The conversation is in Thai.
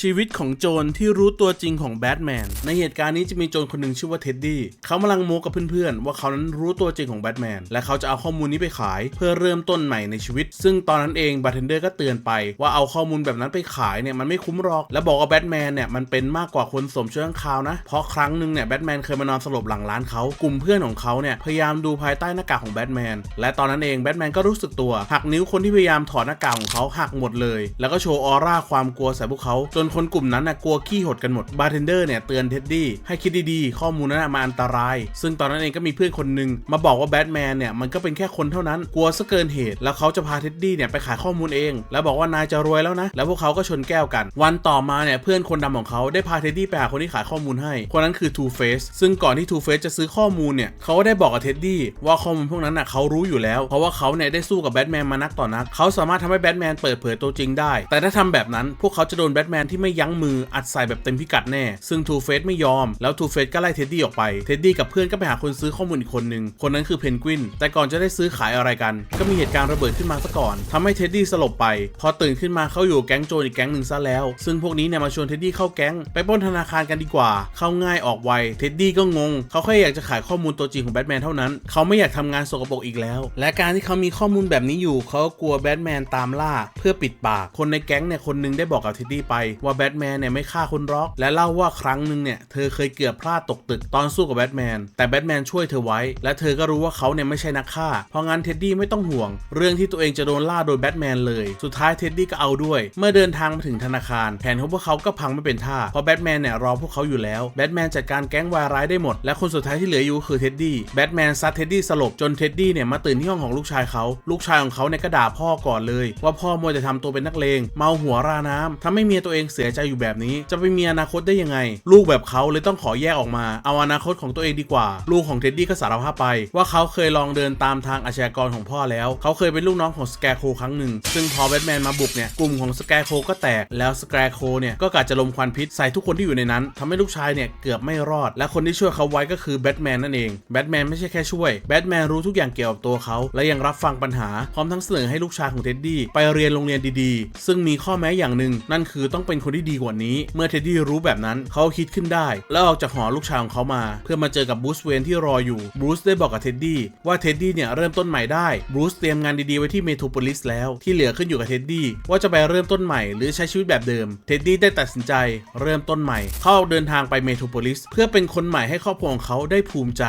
ชีวิตของโจรที่รู้ตัวจริงของแบทแมน ในเหตุการณ์นี้จะมีโจรคนหนึ่งชื่อว่าเท็ดดี้ เขากำลังโม้กับเพื่อนๆ ว่าเขานั้นรู้ตัวจริงของแบทแมน และเขาจะเอาข้อมูลนี้ไปขายเพื่อเริ่มต้นใหม่ในชีวิต ซึ่งตอนนั้นเองบาร์เทนเดอร์ก็เตือนไปว่าเอาข้อมูลแบบนั้นไปขายเนี่ยมันไม่คุ้มหรอก และบอกว่าแบทแมนเนี่ยมันเป็นมากกว่าคนสมเชื้อข้างคาวนะ เพราะครั้งหนึ่งเนี่ยแบทแมนเคยมานอนสลบหลังร้านเขา กลุ่มเพื่อนของเขาเนี่ยพยายามดูภายใต้หน้ากากของแบทแมน และตอนนั้นเองแบทแมนก็รู้สึกตัวหักนิ้วคนที่พยายามถอดหน้ากากของเขาหักหมดเลย แล้วก็โชว์ออร่าความกลัวใส่พวกเขาจนนคนกลุ่มนั้นน่ะกลัวขี้หดกันหมดบาร์เทนเดอร์เนี่ยเตือนเท็ดดี้ให้คิดดีๆ ข้อมูลนั้นมาอันตราย ซึ่งตอนนั้นเองก็มีเพื่อนคนหนึ่งมาบอกว่าแบทแมนเนี่ยมันก็เป็นแค่คนเท่านั้นกลัวซะเกินเหตุ แล้วเขาจะพาเท็ดดี้เนี่ยไปขายข้อมูลเอง แล้วบอกว่านายจะรวยแล้วนะ แล้วพวกเขาก็ชนแก้วกัน วันต่อมาเนี่ยเพื่อนคนดำของเขาได้พาเท็ดดี้ไปหาคนที่ขายข้อมูลให้ คนนั้นคือ Two Face ซึ่งก่อนที่ Two Face จะซื้อข้อมูลเนี่ยเขาก็ได้บอกกับเท็ดดี้ว่าข้อมูลพวกนั้นน่ะเขารู้อยู่แล้ว เพราะว่าเขาเนี่ยได้สู้กับแบทแมนมานักต่อนักเขาสามารถทำให้แบทแมนเปิดเผยตัวจริงได้ แต่ถ้าทำแบบนั้นพวกเขาจะโดนแบทแมนที่ไม่ยั้งมืออัดใส่แบบเต็มพิกัดแน่ ซึ่ง Two Face ไม่ยอม แล้ว Two Face ก็ไล่เท็ดดี้ออกไป เท็ดดี้กับเพื่อนก็ไปหาคนซื้อข้อมูลอีกคนหนึ่งคนนั้นคือเพนกวิน แต่ก่อนจะได้ซื้อขายอะไรกัน ก็มีเหตุการณ์ระเบิดขึ้นมาซะก่อนทำให้เท็ดดี้สลบไป พอตื่นขึ้นมาเขาอยู่แก๊งโจรอีกแก๊งหนึ่งซะแล้ว ซึ่งพวกนี้เนี่ยมาชวนเท็ดดี้เข้าแก๊งไปปล้นธนาคารกันดีกว่า เข้าง่ายออกไว เท็ดดี้ก็งง เขาแค่อยากจะขายข้อมูลตัวจริงของแบทแมนเท่านั้น เขาไม่อยากทำงานสกปรกอีกแล้ว และการที่เขามีข้อมูลแบบนี้อยู่ เขากลัวแบทแมนตามล่า เพื่อปิดปาก คนในแก๊งเนี่ยคนนึงได้บอกกับเท็ดดี้ไปว่าแบทแมนเนี่ยไม่ฆ่าคนร็อก และเล่าว่าครั้งหนึ่งเนี่ยเธอเคยเกือบพลาดตกตึกตอนสู้กับแบทแมนแต่แบทแมนช่วยเธอไว้ และเธอก็รู้ว่าเขาเนี่ยไม่ใช่นักฆ่า เพราะงั้นเท็ดดี้ไม่ต้องห่วง เรื่องที่ตัวเองจะโดนล่าโดยแบทแมนเลย สุดท้ายเท็ดดี้ก็เอาด้วย เมื่อเดินทางมาถึงธนาคาร แผนของพวกเขาก็พังไม่เป็นท่า เพราะแบทแมนเนี่ยรอพวกเขาอยู่แล้ว แบทแมนจัดการแก๊งวายร้ายได้หมด และคนสุดท้ายที่เหลืออยู่คือเท็ดดี้ แบทแมนซัดเท็ดดี้สลบจนเท็ดดี้เนี่ยมาตื่นที่ห้องของลูกชายเขา ลูกชายของเขาเนี่ยก็ด่าพ่อก่อนเลย ว่าพ่อมัวแต่ทำตัวเป็นนักเลง เมาหัวราน้ำทำให้เมียตัวเองเสียใจอยู่แบบนี้ จะไปมีอนาคตได้ยังไง ลูกแบบเขาเลยต้องขอแยกออกมา เอาอนาคตของตัวเองดีกว่า ลูกของเท็ดดี้ก็สารภาพไป ว่าเขาเคยลองเดินตามทางอาชญากรของพ่อแล้ว เขาเคยเป็นลูกน้องของสแกร์โคครั้งหนึ่ง ซึ่งพอแบทแมนมาบุกเนี่ย กลุ่มของสแกร์โคก็แตก แล้วสแกร์โคเนี่ยก็กะจะลมควันพิษใส่ทุกคนที่อยู่ในนั้นทำให้ลูกชายเนี่ยเกือบไม่รอด และคนที่ช่วยเขาไว้ก็คือแบทแมนนั่นเอง แบทแมนไม่ใช่แค่ช่วย แบทแมนรู้ทุกอย่างเกี่ยวกับตัวเขา และยังรับฟังปัญหา พร้อมทั้งเสนอให้ลูกชายของเท็ดดี้ไปเรียนโรงเรียนดีๆ ซึ่งมีข้อแม้อย่างหนึ่งนั่นคือต้องเป็นคนที่ดีกว่านี้ เมื่อเท็ดดี้รู้แบบนั้นเขาคิดขึ้นได้ แล้วออกจากหอลูกชายของเขามา เพื่อมาเจอกับบูสเวนที่รออยู่บรูซได้บอกกับเท็ดดี้ว่าเท็ดดี้เนี่ยเริ่มต้นใหม่ได้บรูซเตรียมงานดีๆไว้ที่เมโทรโพลิสแล้วที่เหลือขึ้นอยู่กับเท็ดดี้ว่าจะไปเริ่มต้นใหม่หรือใช้ชีวิตแบบเดิมเท็ดดี้ได้ตัดสินใจเริ่มต้นใหม่ เข้าเดินทางไปเมโทรโพลิสเพื่อเป็นคนใหม่ให้ครอบครัวของเขาได้ภูมิใจ